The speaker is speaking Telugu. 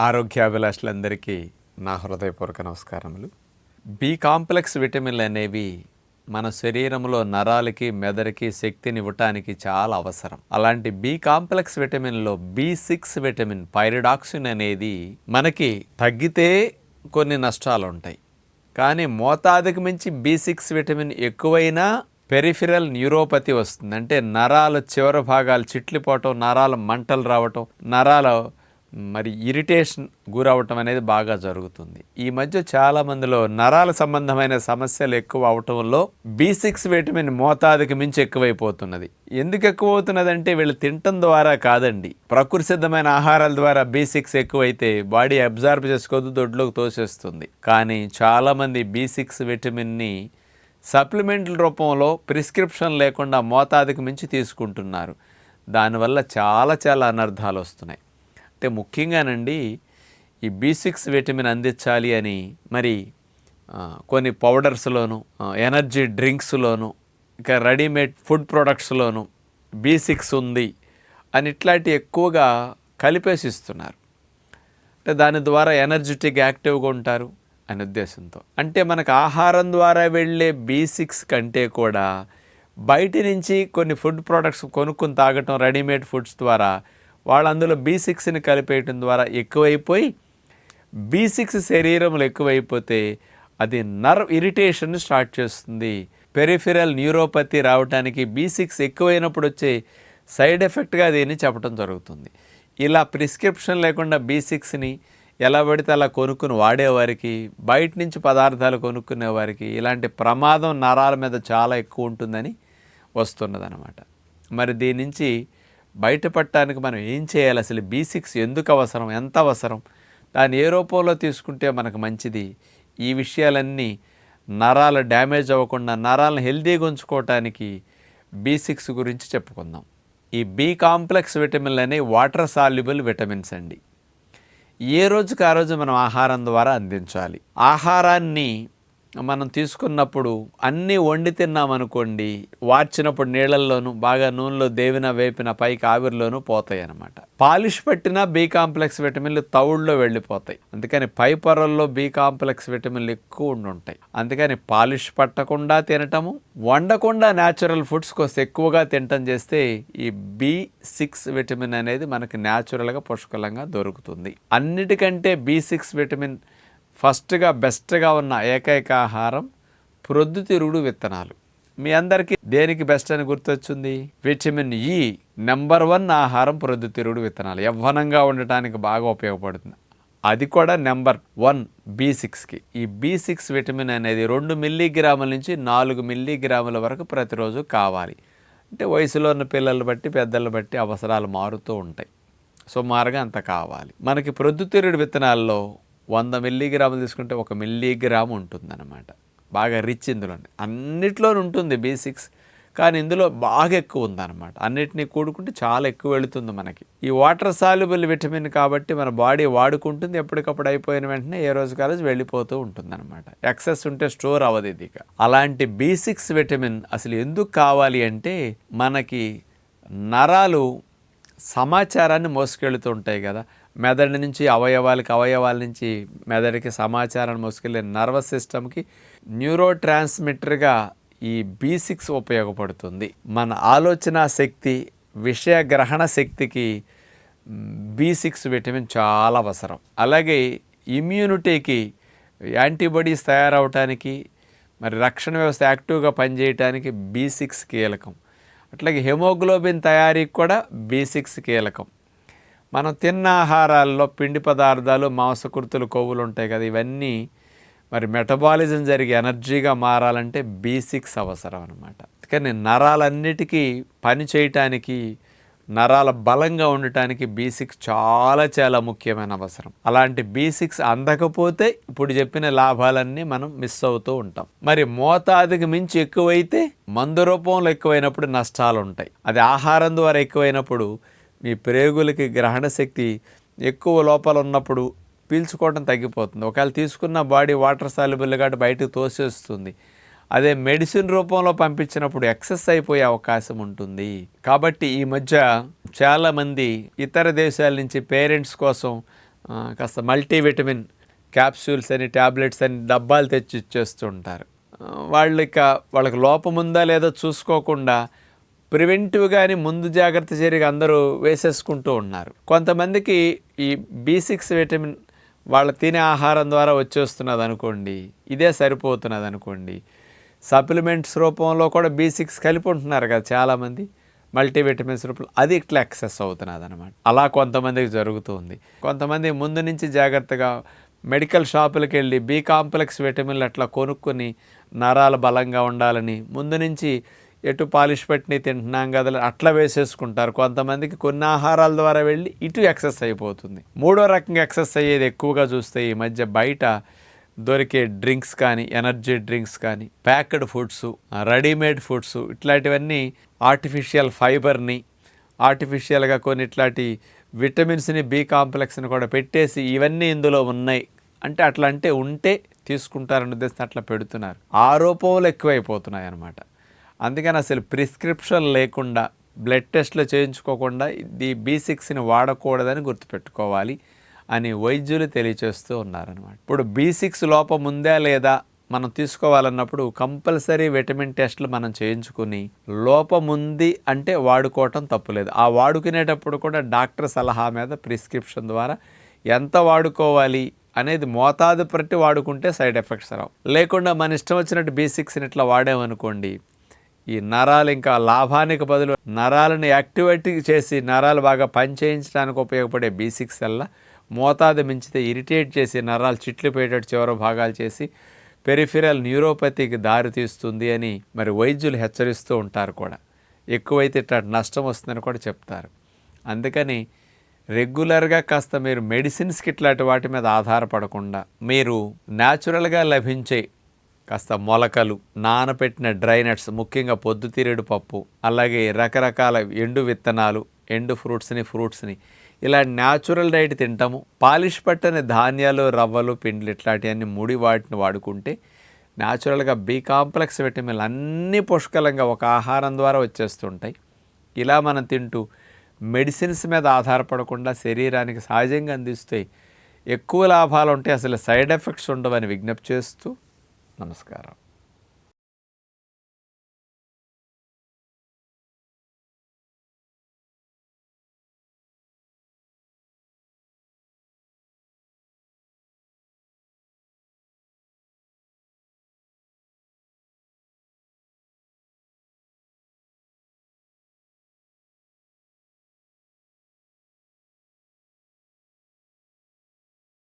ఆరోగ్యాభిలాషులందరికీ నా హృదయపూర్వక నమస్కారములు. బి కాంప్లెక్స్ విటమిన్లు అనేవి మన శరీరంలో నరాలకి మెదడుకి శక్తినివ్వటానికి చాలా అవసరం. అలాంటి బి కాంప్లెక్స్ విటమిన్లో బి సిక్స్ విటమిన్ పైరిడాక్సిన్ అనేది మనకి తగ్గితే కొన్ని నష్టాలు ఉంటాయి కానీ మోతాదుకు మించి బి సిక్స్ విటమిన్ ఎక్కువైనా పెరిఫిరల్ న్యూరోపతి వస్తుంది. అంటే నరాలు చివరి భాగాలు చిట్లిపోవటం నరాలు మంటలు రావటం నరాలు మరి ఇరిటేషన్ గురవటం అనేది బాగా జరుగుతుంది. ఈ మధ్య చాలా మందిలో నరాల సంబంధమైన సమస్యలు ఎక్కువ అవటంలో బి సిక్స్ విటమిన్ మోతాదుకి మించి ఎక్కువైపోతున్నది. ఎందుకు ఎక్కువ అవుతున్నది అంటే వీళ్ళు తినటం ద్వారా కాదండి. ప్రకృతి సిద్ధమైన ఆహారాల ద్వారా బి సిక్స్ ఎక్కువైతే బాడీ అబ్జార్బ్ చేసుకోదు దొడ్లోకి తోసేస్తుంది. కానీ చాలామంది బి సిక్స్ విటమిన్ని సప్లిమెంట్ల రూపంలో ప్రిస్క్రిప్షన్ లేకుండా మోతాదుకి మించి తీసుకుంటున్నారు. దానివల్ల చాలా చాలా అనర్థాలు వస్తున్నాయి. అంటే ముఖ్యంగానండి ఈ బి సిక్స్ విటమిన్ అందించాలి అని మరి కొన్ని పౌడర్స్లోను ఎనర్జీ డ్రింక్స్లోను ఇక రెడీమేడ్ ఫుడ్ ప్రొడక్ట్స్లోను బి సిక్స్ ఉంది అని ఇట్లాంటి ఎక్కువగా కలిపేసి ఇస్తున్నారు అంటే దాని ద్వారా ఎనర్జెటిక్ యాక్టివ్గా ఉంటారు అనే ఉద్దేశంతో. అంటే మనకు ఆహారం ద్వారా వెళ్ళే బీ సిక్స్ కంటే కూడా బయట నుంచి కొన్ని ఫుడ్ ప్రోడక్ట్స్ కొనుక్కొని తాగటం రెడీమేడ్ ఫుడ్స్ ద్వారా వాళ్ళు అందులో బీ సిక్స్ని కలిపేయటం ద్వారా ఎక్కువైపోయి బీ సిక్స్ శరీరంలో ఎక్కువైపోతే అది నర్వ్ ఇరిటేషన్ స్టార్ట్ చేస్తుంది. పెరిఫిరల్ న్యూరోపతి రావడానికి బీ సిక్స్ ఎక్కువైనప్పుడు వచ్చే సైడ్ ఎఫెక్ట్గా దీన్ని చెప్పడం జరుగుతుంది. ఇలా ప్రిస్క్రిప్షన్ లేకుండా బీ సిక్స్ని ఎలా పడితే అలా కొనుక్కుని వాడేవారికి బయట నుంచి పదార్థాలు కొనుక్కునే వారికి ఇలాంటి ప్రమాదం నరాల మీద చాలా ఎక్కువ ఉంటుందని వస్తున్నదనమాట మరి దీని నుంచి బయటపడటానికి మనం ఏం చేయాలి? అసలు బీ సిక్స్ ఎందుకు అవసరం? ఎంత అవసరం? దాన్ని ఏ రూపంలో తీసుకుంటే మనకు మంచిది? ఈ విషయాలన్నీ నరాలు డ్యామేజ్ అవ్వకుండా నరాలను హెల్తీగా ఉంచుకోవటానికి బీ సిక్స్ గురించి చెప్పుకుందాం. ఈ బీ కాంప్లెక్స్ విటమిన్లు అనేవి వాటర్ సాల్యుబుల్ విటమిన్స్ అండి. ఏ రోజుకి ఆ రోజు మనం ఆహారం ద్వారా అందించాలి? ఆహారాన్ని మనం తీసుకున్నప్పుడు అన్నీ వండి తిన్నామనుకోండి వార్చినప్పుడు నీళ్ళల్లోనూ బాగా నూనెలో దేవిన వేపిన పైకి ఆవిరిలోనూ పోతాయి అన్నమాట పాలిష్ పట్టిన బి కాంప్లెక్స్ విటమిన్లు తవుడులో వెళ్ళిపోతాయి. అందుకని పై పొరల్లో బి కాంప్లెక్స్ విటమిన్లు ఎక్కువ ఉండుంటాయి అందుకని పాలిష్ పట్టకుండా తినటము వండకుండా న్యాచురల్ ఫుడ్స్ కోసం ఎక్కువగా తినటం చేస్తే ఈ బి సిక్స్ విటమిన్ అనేది మనకి న్యాచురల్గా పుష్కలంగా దొరుకుతుంది. అన్నిటికంటే బి సిక్స్ విటమిన్ ఫస్ట్గా బెస్ట్గా ఉన్న ఏకైక ఆహారం ప్రొద్దుతిరుగుడు విత్తనాలు. మీ అందరికీ దేనికి బెస్ట్ అని గుర్తొచ్చింది? విటమిన్ ఈ నెంబర్ వన్ ఆహారం ప్రొద్దుతిరుగుడు విత్తనాలు. యవ్వనంగా ఉండటానికి బాగా ఉపయోగపడుతుంది. అది కూడా నెంబర్ వన్ బీ సిక్స్కి. ఈ బీ సిక్స్ విటమిన్ అనేది రెండు మిల్లీగ్రాముల నుంచి నాలుగు మిల్లీగ్రాముల వరకు ప్రతిరోజు కావాలి. అంటే వయసులో ఉన్న పిల్లలు బట్టి పెద్దలు బట్టి అవసరాలు మారుతూ ఉంటాయి. సుమారుగా అంత కావాలి. మనకి ప్రొద్దుతిరుగుడు విత్తనాల్లో వంద మిల్లీగ్రాములు తీసుకుంటే ఒక మిల్లీగ్రామ్ ఉంటుందన్నమాట. బాగా రిచ్ ఇందులో అన్నిట్లో ఉంటుంది బీ సిక్స్ కానీ ఇందులో బాగా ఎక్కువ ఉందన్నమాట. అన్నిటినీ కూడుకుంటే చాలా ఎక్కువ వెళుతుంది మనకి. ఈ వాటర్ సాల్యుబుల్ విటమిన్ కాబట్టి మన బాడీ వాడుకుంటుంది ఎప్పటికప్పుడు అయిపోయిన వెంటనే ఏ రోజు కాలేజ్ వెళ్ళిపోతూ ఉంటుందన్నమాట. ఎక్సెస్ ఉంటే స్టోర్ అవ్వదు ఇది అలాంటి బి సిక్స్ విటమిన్ అసలు ఎందుకు కావాలి అంటే మనకి నరాలు సమాచారాన్ని మోసుకెళ్తూ ఉంటాయి కదా. మెదడు నుంచి అవయవాలకి అవయవాల నుంచి మెదడుకి సమాచారాన్ని మోసుకెళ్ళే నర్వస్ సిస్టమ్కి న్యూరో ట్రాన్స్మిటర్గా ఈ బి సిక్స్ ఉపయోగపడుతుంది. మన ఆలోచన శక్తి విషయ గ్రహణ శక్తికి బి సిక్స్ విటమిన్ చాలా అవసరం. అలాగే ఇమ్యూనిటీకి యాంటీబాడీస్ తయారవటానికి మరి రక్షణ వ్యవస్థ యాక్టివ్గా పనిచేయటానికి బి సిక్స్ కీలకం. అట్లాగే హెమోగ్లోబిన్ తయారీకి కూడా బి సిక్స్ కీలకం. మనం తిన్న ఆహారాల్లో పిండి పదార్థాలు మాంసకృతులు కొవ్వులు ఉంటాయి కదా ఇవన్నీ మరి మెటబాలిజం జరిగి ఎనర్జీగా మారాలంటే బి సిక్స్ అవసరం అనమాట కానీ నరాలన్నిటికీ పని చేయటానికి నరాల బలంగా ఉండటానికి బి సిక్స్ చాలా చాలా ముఖ్యమైన అవసరం. అలాంటి బి సిక్స్ అందకపోతే ఇప్పుడు చెప్పిన లాభాలన్నీ మనం మిస్ అవుతూ ఉంటాం. మరి మోతాదుకి మించి ఎక్కువైతే మందు రూపంలో ఎక్కువైనప్పుడు నష్టాలు ఉంటాయి అది ఆహారం ద్వారా ఎక్కువైనప్పుడు మీ ప్రేగులకి గ్రహణ శక్తి ఎక్కువ లోపాలు ఉన్నప్పుడు పీల్చుకోవడం తగ్గిపోతుంది. ఒకవేళ తీసుకున్న బాడీ వాటర్ సాల్యుబుల్ కాబట్టి బయటకు తోసేస్తుంది. అదే మెడిసిన్ రూపంలో పంపించినప్పుడు ఎక్సెస్ అయిపోయే అవకాశం ఉంటుంది. కాబట్టి ఈ మధ్య చాలామంది ఇతర దేశాల నుంచి పేరెంట్స్ కోసం కాస్త మల్టీవిటమిన్ క్యాప్సూల్స్ అని ట్యాబ్లెట్స్ అని డబ్బాలు తెచ్చి ఇచ్చేస్తుంటారు. వాళ్ళు ఇక వాళ్ళకి లోపం ఉందా లేదో చూసుకోకుండా ప్రివెంటివ్గాని ముందు జాగ్రత్త చర్యగా అందరూ వేసేసుకుంటూ ఉన్నారు. కొంతమందికి ఈ బి సిక్స్ విటమిన్ వాళ్ళు తినే ఆహారం ద్వారా వచ్చేస్తున్నది అనుకోండి ఇదే సరిపోతున్నది అనుకోండి సప్లిమెంట్స్ రూపంలో కూడా బి సిక్స్ కలిపి ఉంటున్నారు కదా చాలామంది మల్టీవిటమిన్స్ రూపంలో అది ఇట్లా ఎక్సెస్ అవుతున్నది అనమాట అలా కొంతమందికి జరుగుతుంది. కొంతమంది ముందు నుంచి జాగ్రత్తగా మెడికల్ షాపులకు వెళ్ళి బీ కాంప్లెక్స్ విటమిన్లు అట్లా కొనుక్కొని నరాలు బలంగా ఉండాలని ముందు నుంచి ఎటు పాలిష్ పెట్టినవి తింటున్నాం కదా అట్లా వేసేసుకుంటారు. కొంతమందికి కొన్ని ఆహారాల ద్వారా వెళ్ళి ఇటు ఎక్సెస్ అయిపోతుంది. మూడో రకంగా ఎక్సెస్ అయ్యేది ఎక్కువగా చూస్తే ఈ మధ్య బయట దొరికే డ్రింక్స్ కానీ ఎనర్జీ డ్రింక్స్ కానీ ప్యాక్డ్ ఫుడ్స్ రెడీమేడ్ ఫుడ్స్ ఇట్లాంటివన్నీ ఆర్టిఫిషియల్ ఫైబర్ని ఆర్టిఫిషియల్గా కొన్ని ఇట్లాంటి విటమిన్స్ని బి కాంప్లెక్స్ని కూడా పెట్టేసి ఇవన్నీ ఇందులో ఉన్నాయి. అంటే అట్లా అంటే ఉంటే తీసుకుంటారని ఉద్దేశం అట్లా పెడుతున్నారు. ఆరోపణలు ఎక్కువైపోతున్నాయి అన్నమాట అందుకని అసలు ప్రిస్క్రిప్షన్ లేకుండా బ్లడ్ టెస్ట్లు చేయించుకోకుండా ఇది బీ సిక్స్ని వాడకూడదని గుర్తుపెట్టుకోవాలి అని వైద్యులు తెలియచేస్తూ ఉన్నారనమాట ఇప్పుడు బీ సిక్స్ లోపం ఉందా లేదా మనం తీసుకోవాలన్నప్పుడు కంపల్సరీ విటమిన్ టెస్ట్లు మనం చేయించుకుని లోపం ఉంది అంటే వాడుకోవటం తప్పులేదు. ఆ వాడుకునేటప్పుడు కూడా డాక్టర్ సలహా మీద ప్రిస్క్రిప్షన్ ద్వారా ఎంత వాడుకోవాలి అనేది మోతాదు ప్రతి వాడుకుంటే సైడ్ ఎఫెక్ట్స్ రావు. లేకుండా మన ఇష్టం వచ్చినట్టు బీ సిక్స్ని ఇట్లా వాడామనుకోండి ఈ నరాలు ఇంకా లాభానికి బదులు నరాలను యాక్టివేట్ చేసి నరాలు బాగా పనిచేయించడానికి ఉపయోగపడే బీ సిక్స్ వల్ల మోతాదు మించితే ఇరిటేట్ చేసి నరాలు చిట్లు పెట్టేటట్టు చివరి భాగాలు చేసి పెరిఫిరల్ న్యూరోపతికి దారి తీస్తుంది అని మరి వైద్యులు హెచ్చరిస్తూ ఉంటారు కూడా. ఎక్కువైతే ఇట్లా నష్టం వస్తుందని కూడా చెప్తారు. అందుకని రెగ్యులర్గా కాస్త మీరు మెడిసిన్స్కి ఇట్లాంటి వాటి మీద ఆధారపడకుండా మీరు న్యాచురల్గా లభించే కాస్త మొలకలు నానపెట్టిన డ్రై నట్స్ ముఖ్యంగా పొద్దుతిరేడు పప్పు అలాగే రకరకాల ఎండు విత్తనాలు ఎండు ఫ్రూట్స్ని ఫ్రూట్స్ని. ఇలా న్యాచురల్ డైట్ తింటాము. పాలిష్ పట్టని ధాన్యాలు రవ్వలు పిండ్లు ఇట్లాంటివన్నీ ముడి వాటిని వాడుకుంటే న్యాచురల్గా బి కాంప్లెక్స్ విటమిన్లు అన్నీ పుష్కలంగా ఒక ఆహారం ద్వారా వచ్చేస్తుంటాయి. ఇలా మనం తింటూ మెడిసిన్స్ మీద ఆధారపడకుండా శరీరానికి సహజంగా అందిస్తే ఎక్కువ లాభాలు ఉంటాయి అసలు సైడ్ ఎఫెక్ట్స్ ఉండవని విజ్ఞప్తి చేస్తూ നമസ്കാരം.